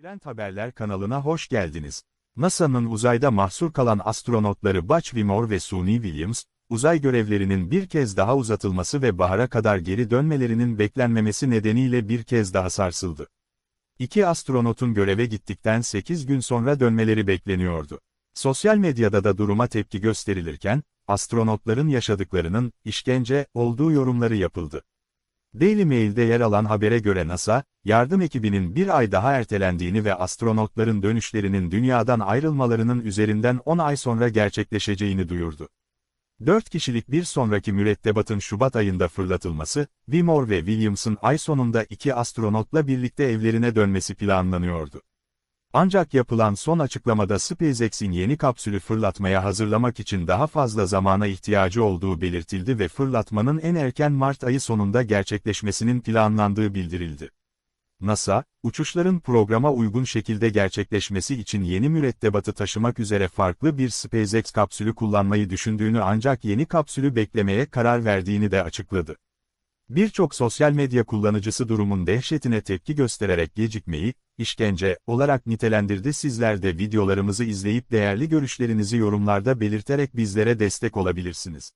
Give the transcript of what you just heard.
Trend Haberler kanalına hoş geldiniz. NASA'nın uzayda mahsur kalan astronotları Butch Wilmore ve Suni Williams, uzay görevlerinin bir kez daha uzatılması ve bahara kadar geri dönmelerinin beklenmemesi nedeniyle bir kez daha sarsıldı. İki astronotun göreve gittikten 8 gün sonra dönmeleri bekleniyordu. Sosyal medyada da duruma tepki gösterilirken, astronotların yaşadıklarının işkence olduğu yorumları yapıldı. Daily Mail'de yer alan habere göre NASA, yardım ekibinin bir ay daha ertelendiğini ve astronotların dönüşlerinin dünyadan ayrılmalarının üzerinden 10 ay sonra gerçekleşeceğini duyurdu. 4 kişilik bir sonraki mürettebatın Şubat ayında fırlatılması, Wilmore ve Williams'ın ay sonunda iki astronotla birlikte evlerine dönmesi planlanıyordu. Ancak yapılan son açıklamada SpaceX'in yeni kapsülü fırlatmaya hazırlamak için daha fazla zamana ihtiyacı olduğu belirtildi ve fırlatmanın en erken Mart ayı sonunda gerçekleşmesinin planlandığı bildirildi. NASA, uçuşların programa uygun şekilde gerçekleşmesi için yeni mürettebatı taşımak üzere farklı bir SpaceX kapsülü kullanmayı düşündüğünü ancak yeni kapsülü beklemeye karar verdiğini de açıkladı. Birçok sosyal medya kullanıcısı durumun dehşetine tepki göstererek gecikmeyi, işkence olarak nitelendirdi. Sizler de videolarımızı izleyip değerli görüşlerinizi yorumlarda belirterek bizlere destek olabilirsiniz.